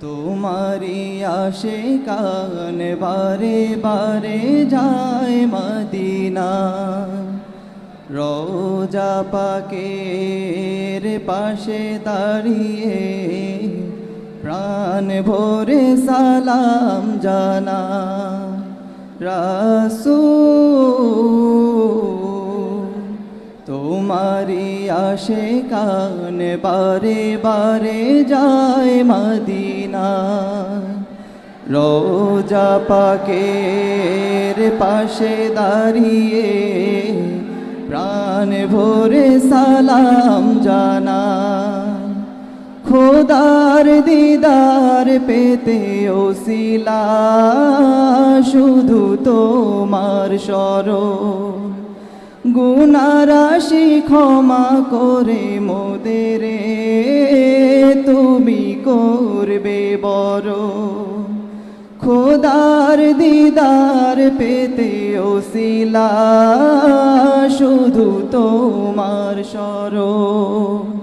তোমারি আসে কান বারে বারে যায় মদিনা। রোজা পাকের পাশে দাঁড়িয়ে প্রাণ ভরে সালাম জানা। তোমারি আসে কান বারে বারে যায় মদিনা রোজা পাকের পাশে দাঁড়িয়ে প্রাণ ভোরে সালাম জানা খোদার দিদার পেতে ওসিলা শুধু তোমার স্মরণ। গুণারাশি ক্ষমা করে মোদেরে তুমি করবে বড় খোদার দিদার পেতে ওসিলা শুধু তোমার স্মরণ।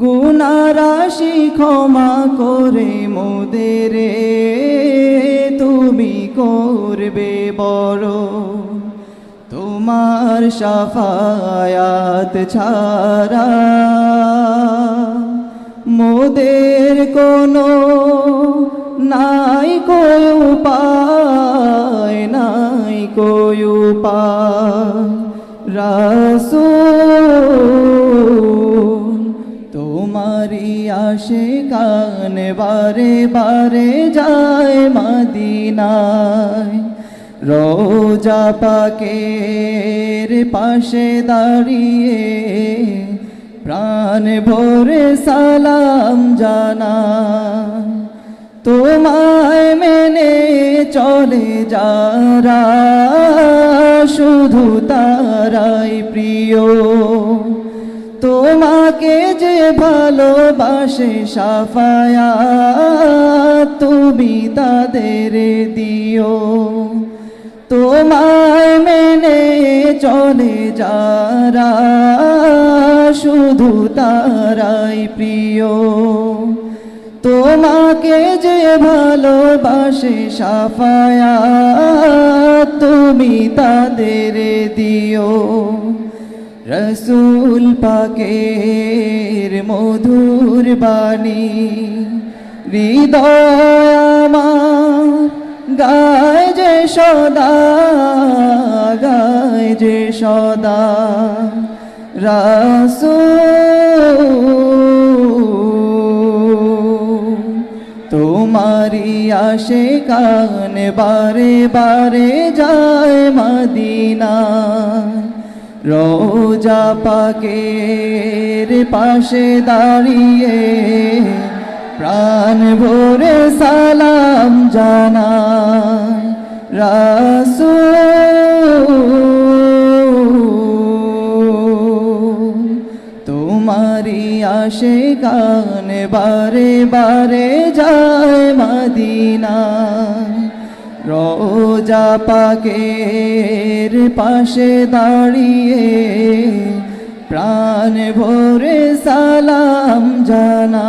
গুণারাশি ক্ষমা করে মোদেরে তুমি করবে বড়। তোমার সাফায়াত ছাড়া মোদের কোনো নাই কই উপায়, নাই কই উপায়। রাসূল কান বারে বারে যায় মদিনায়। রোজা পাকের পাশে দাঁড়িয়ে প্রাণ ভরে সালাম জানা তোমায় মেনে চলে যারা, শুধু তারাই প্রিয়। তোমাকে যে ভালোবাসে সাফায়া তুমি তাদের দিও। তোমায় মেনে চলে যারা, শুধু তারাই প্রিয়। তোমাকে যে ভালোবাসে সাফায়া তুমি তাদের দিও। রসুল পাকের মধুর বাণী, হৃদয় গায় যে সদা, গায় যে সদা। রাসূল তোমারি আসে কান, বারে বারে যায় মদিনা। রোজা পাকের পাশে দাঁড়িয়ে প্রাণ ভরে সালাম জানায় রাসূল। তোমারি আসে গান, বারে বারে যায় মদিনা রোজা পাকের পাশে দাঁড়িয়ে প্রাণ ভরে সালাম জানা